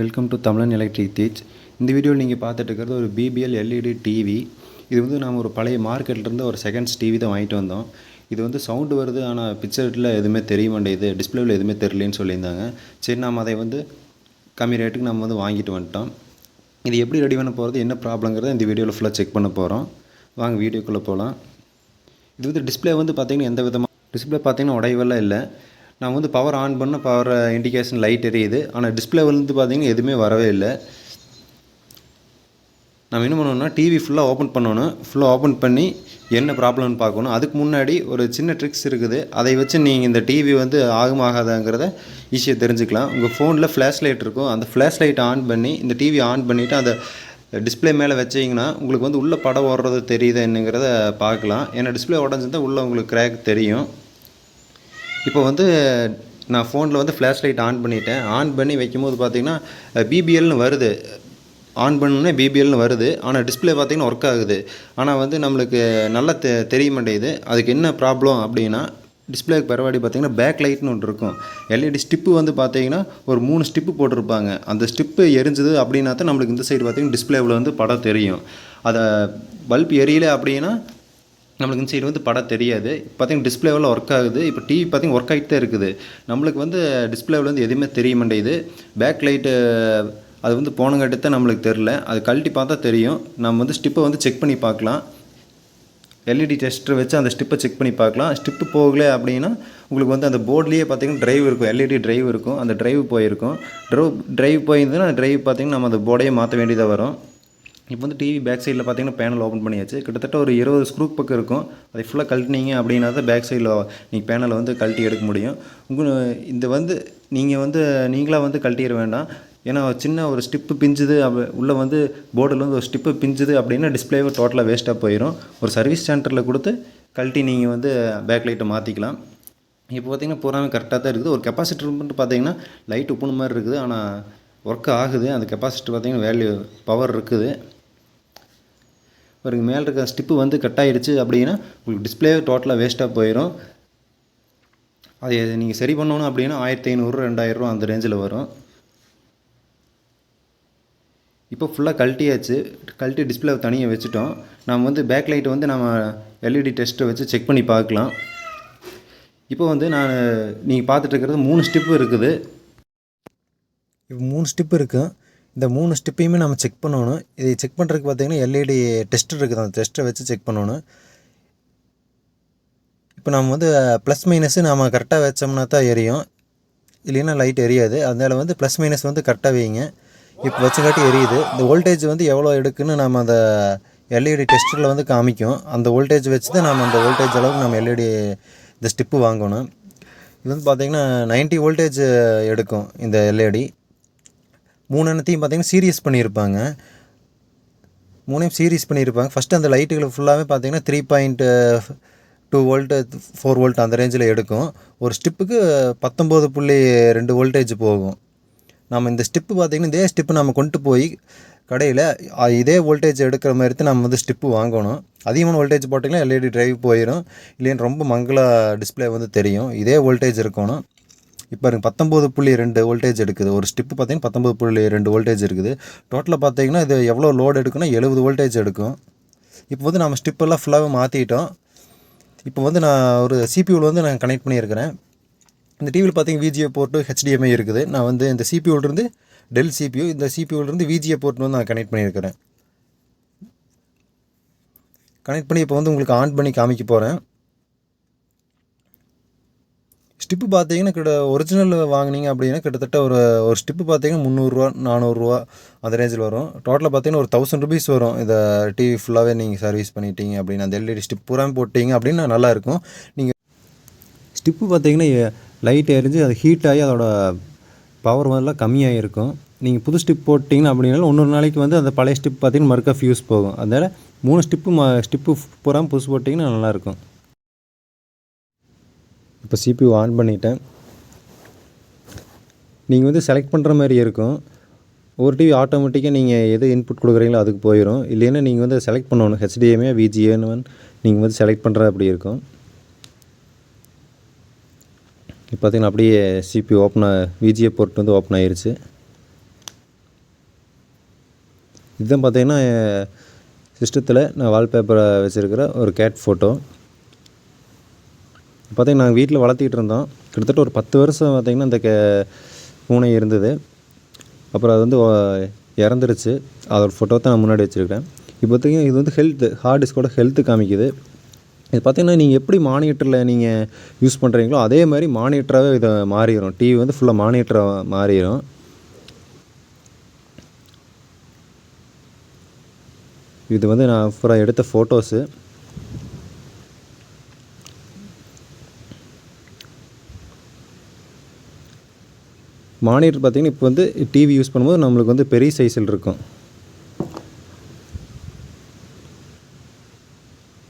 Welcome to Tamilan electric tech இந்த வீடியோவில் நீங்கள் பார்த்துட்டு இருக்கிறது ஒரு பிபிஎல் எல்இடி டிவி இது வந்து நாம் ஒரு பழைய மார்க்கெட்லேருந்து ஒரு செகண்ட்ஸ் டிவி தான் வாங்கிட்டு வந்தோம். இது வந்து சவுண்டு வருது ஆனால் பிக்சரில் எதுவுமே தெரிய மாட்டேங்குது டிஸ்பிளேவில் எதுவுமே தெரியலன்னு சொல்லியிருந்தாங்க. சரி நாம் அதை வந்து கம்மி ரேட்டுக்கு நம்ம வந்து வாங்கிட்டு வந்துட்டோம். இது எப்படி ரெடி பண்ண போகிறது என்ன ப்ராப்ளங்கிறத இந்த வீடியோவில் ஃபுல்லாக செக் பண்ண போகிறோம் வாங்க வீடியோக்குள்ளே போகலாம் இது வந்து டிஸ்பிளே வந்து பார்த்திங்கன்னா எந்த விதமாக டிஸ்பிளே பார்த்திங்கன்னா உடையவெல்லாம் இல்லை. நான் வந்து பவர் ஆன் பண்ண பவர் இண்டிகேஷன் லைட் எரியுது. ஆனால் டிஸ்பிளே வந்து பார்த்தீங்கன்னா எதுவுமே வரவே இல்லை. நம்ம என்ன பண்ணணும்னா டிவி ஃபுல்லாக ஓப்பன் பண்ணணும். ஃபுல்லாக ஓப்பன் பண்ணி என்ன ப்ராப்ளம்னு பார்க்கணும். அதுக்கு முன்னாடி ஒரு சின்ன ட்ரிக்ஸ் இருக்குது. அதை வச்சு நீங்கள் இந்த டிவி வந்து ஆகும் ஆகாதாங்கிறத ஈஸியாக தெரிஞ்சுக்கலாம். உங்கள் ஃபோனில் ஃப்ளாஷ் லைட் இருக்கும். அந்த ஃப்ளாஷ் லைட் ஆன் பண்ணி இந்த டிவி ஆன் பண்ணிவிட்டு அந்த டிஸ்பிளே மேலே வச்சிங்கன்னா உங்களுக்கு வந்து உள்ளே படம் ஓடுறது தெரியுது என்னங்கிறத பார்க்கலாம். ஏன்னா டிஸ்பிளே உடஞ்சிருந்தால் உள்ளே உங்களுக்கு கிராக் தெரியும். இப்போ வந்து நான் ஃபோனில் வந்து ஃப்ளாஷ் லைட் ஆன் பண்ணிட்டேன். ஆன் பண்ணி வைக்கும்போது பார்த்தீங்கன்னா பிபிஎல்னு வருது. ஆன் பண்ணுனே பிபிஎல்னு வருது. ஆனால் டிஸ்பிளே பார்த்தீங்கன்னா ஒர்க் ஆகுது. ஆனால் வந்து நம்மளுக்கு நல்லா தெ தெரிய மாட்டேங்குது. அதுக்கு என்ன ப்ராப்ளம் அப்படின்னா டிஸ்பிளேக்கு பரவாடி பார்த்தீங்கன்னா பேக் லைட்னு ஒன்று இருக்கும். எல்இடி ஸ்டிப்பு வந்து பார்த்தீங்கன்னா ஒரு மூணு ஸ்டிப்பு போட்டிருப்பாங்க. அந்த ஸ்டிப்பு எரிஞ்சுது அப்படின்னா தான் நம்மளுக்கு இந்த சைடு பார்த்தீங்கன்னா டிஸ்பிளேவில் வந்து படம் தெரியும். அதை பல்ப் எரியல அப்படின்னா நம்மளுக்கு இந்த சைடு வந்து படம் தெரியாது. பார்த்தீங்கன்னா டிஸ்பிளேவில் ஒர்க் ஆகுது. இப்போ டிவி பார்த்தீங்கன்னா ஒர்க் ஆகிட்டு தான் இருக்குது. நம்மளுக்கு வந்து டிஸ்பிளேவில் வந்து எதுவுமே தெரிய மாட்டேங்குது. பேக் லைட்டு அது வந்து போனங்காட்டி தான் நம்மளுக்கு தெரில அது கழட்டி பார்த்தா தெரியும். நம்ம வந்து ஸ்டிப்பை வந்து செக் பண்ணி பார்க்கலாம். எல்இடி டெஸ்டர் வச்சு அந்த ஸ்டிப்பை செக் பண்ணி பார்க்கலாம். ஸ்டிப்பு போகல அப்படின்னா உங்களுக்கு வந்து அந்த போர்ட்லேயே பார்த்தீங்கன்னா ட்ரைவ் இருக்கும். எல்இடி டிரைவ் இருக்கும். அந்த டிரைவ் போயிருக்கும். ட்ரைவ் ட்ரைவ் போயிருந்ததுன்னா டிரைவ் பார்த்தீங்கன்னா நம்ம அந்த போர்டையே மாற்ற வேண்டியதாக வரும். இப்போ வந்து டிவி பேக் சைடில் பார்த்தீங்கன்னா பேனல் ஓப்பன் பண்ணியாச்சு. கிட்டத்தட்ட ஒரு இருபது ஸ்க்ரூ பக்கம் இருக்கும். அதை ஃபுல்லாக கழட்டினீங்க அப்படின்னா தான் பேக் சைடில் நீங்கள் பேனலை வந்து கழட்டி எடுக்க முடியும். உங்கள் இந்த வந்து நீங்கள் வந்து நீங்களாக வந்து கழட்டிட வேண்டாம். ஏன்னா சின்ன ஒரு ஸ்டிப்பு பிஞ்சுது அப்ப உள்ளே வந்து போர்டில் வந்து ஒரு ஸ்டிப்பு பிஞ்சுது அப்படின்னா டிஸ்பிளேவே டோட்டலாக வேஸ்ட்டாக போயிடும் ஒரு சர்வீஸ் சென்டரில் கொடுத்து கழட்டி நீங்கள் வந்து பேக் லைட்டை மாற்றிக்கலாம் இப்போ பார்த்தீங்கன்னா பூராமே கரெக்டாக தான் இருக்குது. ஒரு கெப்பாசிட்டர் மட்டும் பார்த்தீங்கன்னா லைட் உப்புன மாதிரி இருக்குது. ஆனால் ஒர்க் ஆகுது. அந்த கெப்பாசிட்டி பார்த்திங்கன்னா வேல்யூ பவர் இருக்குது. பாருங்க மேலே இருக்க ஸ்டிப்பு வந்து கட் ஆகிடுச்சு அப்படின்னா உங்களுக்கு டிஸ்பிளே டோட்டலாக வேஸ்ட்டாக போயிடும் அது நீங்கள் சரி பண்ணணும் அப்படின்னா ஆயிரத்தி ஐநூறு ரெண்டாயிரரூவா அந்த ரேஞ்சில் வரும். இப்போ ஃபுல்லாக கழட்டியாச்சு. கழட்டி டிஸ்பிளே தனியாக வச்சுட்டோம். நம்ம வந்து பேக் லைட்டை வந்து நம்ம எல்இடி டெஸ்ட்டை வச்சு செக் பண்ணி பார்க்கலாம். இப்போ வந்து நான் நீங்கள் பார்த்துட்டு இருக்கிறது மூணு ஸ்டிப்பு இருக்குது. இப்போ மூணு ஸ்டிப்பு இருக்குது இந்த மூணு ஸ்டெப்பையுமே நம்ம செக் பண்ணணும். இதை செக் பண்ணுறதுக்கு பார்த்தீங்கன்னா எல்இடி டெஸ்ட் இருக்குது அந்த டெஸ்ட்டை வச்சு செக் பண்ணணும். இப்போ நம்ம வந்து ப்ளஸ் மைனஸு நம்ம கரெக்டாக வச்சோம்னா தான் எரியும். இல்லைன்னா லைட் எரியாது. அதனால் வந்து ப்ளஸ் மைனஸ் வந்து கரெக்டாக வைங்க. இப்போ வச்சுக்காட்டி எரியுது. இந்த வோல்டேஜ் வந்து எவ்வளோ எடுக்குன்னு நம்ம அந்த எல்இடி டெஸ்டரில் வந்து காமிக்கும். அந்த வோல்டேஜ் வச்சு தான் நம்ம அந்த வோல்டேஜ் அளவுக்கு நம்ம எல்இடி இந்த ஸ்டிப்பு வாங்கணும். இது வந்து பார்த்திங்கன்னா 90 வோல்டேஜ் எடுக்கும் இந்த எல்இடி மூணு எண்ணத்தையும் பார்த்தீங்கன்னா சீரியஸ் பண்ணியிருப்பாங்க. மூணையும் சீரியஸ் பண்ணியிருப்பாங்க. ஃபஸ்ட்டு அந்த லைட்டுகளை ஃபுல்லாகவே பார்த்தீங்கன்னா three point two volt four volt அந்த ரேஞ்சில் எடுக்கும். ஒரு ஸ்டிப்புக்கு பத்தொம்போது புள்ளி ரெண்டு வோல்டேஜ் போகும். நம்ம இந்த ஸ்டிப்பு பார்த்திங்கன்னா இதே ஸ்டிப்பு நம்ம கொண்டு போய் கடையில் இதே வோல்டேஜ் எடுக்கிற மாதிரி தான் நம்ம வந்து ஸ்டிப்பு வாங்கணும். அதிகமான வோல்டேஜ் போட்டிங்கன்னா எல்இடி டிரைவ் போயிடும் இல்லைன்னு ரொம்ப மங்களா டிஸ்பிளே வந்து தெரியும். இதே வோல்டேஜ் இருக்கணும். இப்போ பாருங்க பத்தொம்போது புள்ளி ரெண்டு வோல்டேஜ் எடுக்குது. ஒரு ஸ்டிப்பு பார்த்தீங்கன்னா பத்தொம்பது புள்ளி ரெண்டு வோல்டேஜ் இருக்குது. டோட்டலாக பார்த்தீங்கன்னா இது எவ்வளோ லோடு எடுக்குன்னா எழுபது வோல்டேஜ் எடுக்கும். இப்போ வந்து நம்ம ஸ்டிப்பெல்லாம் ஃபுல்லாகவே மாற்றிட்டோம் இப்போ வந்து நான் ஒரு சிபியூவில் வந்து நான் கனெக்ட் பண்ணியிருக்கிறேன். இந்த டிவியில் பார்த்தீங்கன்னா விஜிஏ போர்ட்டு ஹெச்டிஎம்ஐ இருக்குது. நான் வந்து இந்த சிபியூலேருந்து டெல் சிபியூ இந்த சிபியூலேருந்து விஜிஏ போர்ட் வந்து நான் கனெக்ட் பண்ணியிருக்கிறேன். கனெக்ட் பண்ணி இப்போ வந்து உங்களுக்கு ஆன் பண்ணி காமிக்க போகிறேன் ஸ்டிப்பு பார்த்தீங்கன்னா கிட்ட ஒரிஜினல் வாங்குனீங்க அப்படின்னா கிட்டத்தட்ட ஒரு ஒரு ஸ்டிப்பு பார்த்தீங்கன்னா முந்நூறுரூவா நானூறுரூவா அந்த ரேஞ்சில் வரும். டோட்டலாக பார்த்தீங்கன்னா ஒரு தௌசண்ட் ருபீஸ் வரும். இதை டிவி ஃபுல்லாகவே நீங்கள் சர்வீஸ் பண்ணிட்டீங்க அப்படின்னு அந்த எல்இடி ஸ்டிப் பூராமே போட்டிங்க அப்படின்னா நல்லாயிருக்கும் நீங்கள் ஸ்டிப்பு பார்த்தீங்கன்னா லைட் எரிஞ்சு அது ஹீட் ஆகி அதோட பவர் எல்லாம் கம்மியாக இருக்கும். நீங்கள் புது ஸ்டிப் போட்டிங்கன்னா அப்படின்னாலும் இன்னொரு நாளைக்கு வந்து அந்த பழைய ஸ்டிப் பார்த்தீங்கன்னா மறுக்கா ஃபியூஸ் போகும். அதனால் மூணு ஸ்டிப்பு ம ஸ்டிப்பு பூரா புதுசு போட்டிங்கன்னா நல்லாயிருக்கும் இப்போ சிபியூ ஆன் பண்ணிட்டேன். நீங்கள் வந்து செலக்ட் பண்ணுற மாதிரி இருக்கும். ஒரு டிவி ஆட்டோமேட்டிக்காக நீங்கள் எது இன்புட் கொடுக்குறீங்களோ அதுக்கு போயிடும் இல்லைன்னா நீங்கள் வந்து செலக்ட் பண்ணணும். ஹெச்டிஎம்ஏ விஜிஏன்னு நீங்கள் வந்து செலக்ட் பண்ணுற அப்படி இருக்கும். இப்போ பார்த்தீங்கன்னா அப்படியே சிபி ஓப்பன் விஜிஏ போர்ட் வந்து ஓப்பன் ஆயிடுச்சு இதுதான் பார்த்தீங்கன்னா சிஸ்டத்தில் நான் வால்பேப்பரை வச்சுருக்கிற ஒரு கேட் ஃபோட்டோ பார்த்திங்கன்னா நாங்கள் வீட்டில் வளர்த்திக்கிட்டு இருந்தோம். கிட்டத்தட்ட ஒரு பத்து வருஷம் பார்த்திங்கன்னா அந்த கே பூனை இருந்தது. அப்புறம் அது வந்து இறந்துருச்சு. அதோட ஃபோட்டோ தான் நான் முன்னாடி வச்சுருக்கேன். இப்போ இது வந்து ஹெல்த்து ஹார்ட் டிஸ்கோட ஹெல்த்து காமிக்குது. இது பார்த்திங்கன்னா நீங்கள் எப்படி மானிட்டரில் நீங்கள் யூஸ் பண்ணுறீங்களோ அதே மாதிரி மானிட்டராகவே இதை மாறிடும் டிவி வந்து ஃபுல்லாக மானிட்டராக மாறிடும் இது வந்து நான் ஃபுல்லாக எடுத்த ஃபோட்டோஸு மானிட்டர் பார்த்திங்கன்னா இப்போ வந்து டிவி யூஸ் பண்ணும்போது நம்மளுக்கு வந்து பெரிய சைஸில் இருக்கும்.